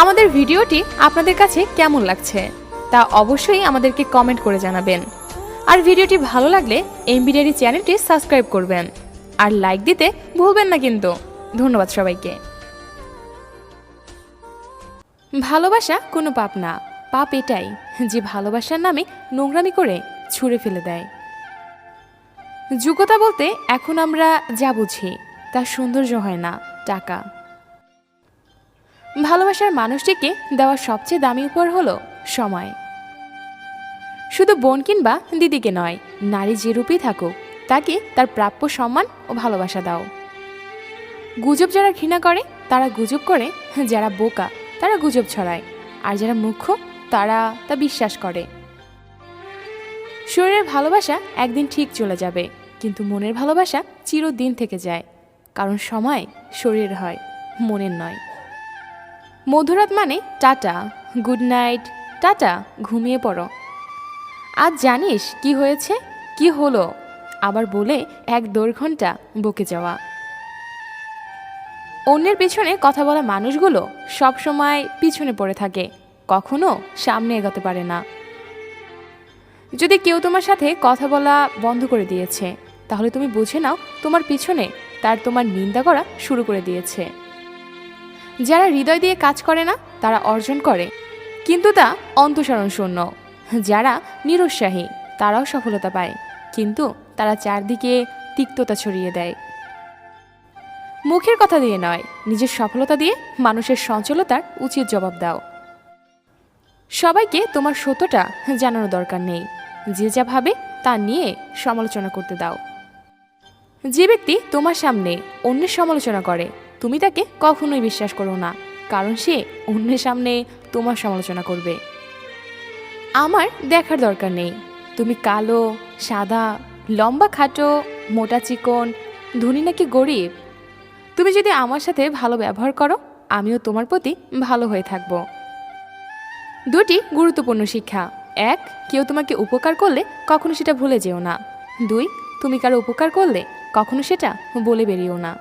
আমাদের ভিডিওটি আপনাদের কাছে কেমন লাগছে তা অবশ্যই আমাদেরকে কমেন্ট করে জানাবেন। আর ভিডিওটি ভালো লাগলে এমবিডিআরি চ্যানেলটি সাবস্ক্রাইব করবেন। আর লাইক দিতে ভুলবেন না কিন্তু। ধন্যবাদ সবাইকে। ভালোবাসা কোনো পাপ না। পাপ এটাই যে ভালোবাসার নামে নোংরামি করে ছুঁড়ে ফেলে দেয়। যোগ্যতা বলতে এখন আমরা যা বুঝি তার সৌন্দর্য হয় না, টাকা। ভালোবাসার মানুষটিকে দেওয়া সবচেয়ে দামি উপহার হলো সময়। শুধু বোন কিংবা দিদিকে নয়, নারী যে রূপেই থাকুক, তাকে তার প্রাপ্য সম্মান ও ভালোবাসা দাও। গুজব যারা ঘৃণা করে, তারা গুজব করে, যারা বোকা, তারা গুজব ছড়ায়, আর যারা মুখ্য তারা তা বিশ্বাস করে। শরীরের ভালোবাসা একদিন ঠিক চলে যাবে, কিন্তু মনের ভালোবাসা চিরদিন থেকে যায়, কারণ সময় শরীরের হয়, মনের নয়। মধুরাত মানে টাটা গুড নাইট টাটা, ঘুমিয়ে পড়ো। আজ জানিস কি হয়েছে, কি হলো? আবার বলে এক দেড় ঘণ্টা বকে যাওয়া। অন্যের পেছনে কথা বলা মানুষগুলো সব সময় পিছনে পড়ে থাকে, কখনো সামনে এগোতে পারে না। যদি কেউ তোমার সাথে কথা বলা বন্ধ করে দিয়েছে, তাহলে তুমি বুঝে নাও তোমার পিছনে তার তোমার নিন্দা করা শুরু করে দিয়েছে। যারা হৃদয় দিয়ে কাজ করে না, তারা অর্জন করে। কিন্তু তা অন্তঃসরণ শূন্য যারা নিরুৎসাহী, তারাও সফলতা পায়। কিন্তু তারা চারদিকে তিক্ততা ছড়িয়ে দেয়। মুখের কথা দিয়ে নয়, নিজের সফলতা দিয়ে মানুষের সঞ্চলতার উচিত জবাব দাও। সবাইকে তোমার সত্যটা জানানো দরকার নেই। যে যা ভাবে, তা নিয়ে সমালোচনা করতে দাও। যে ব্যক্তি তোমার সামনে অন্যের সমালোচনা করে তুমি তাকে কখনোই বিশ্বাস করো না, কারণ সে অন্যের সামনে তোমার সমালোচনা করবে। আমার দেখার দরকার নেই। তুমি কালো, সাদা, লম্বা, খাটো, মোটা চিকন, ধনী নাকি গরিব? তুমি যদি আমার সাথে ভালো ব্যবহার করো, আমিও তোমার প্রতি ভালো হয়ে থাকব। দুটি গুরুত্বপূর্ণ শিক্ষা। এক, কেউ তোমাকে উপকার করলে কখনো সেটা ভুলে যেও না। দুই, তুমি কারও উপকার করলে কখনো সেটা বলে বেরিয়েও না।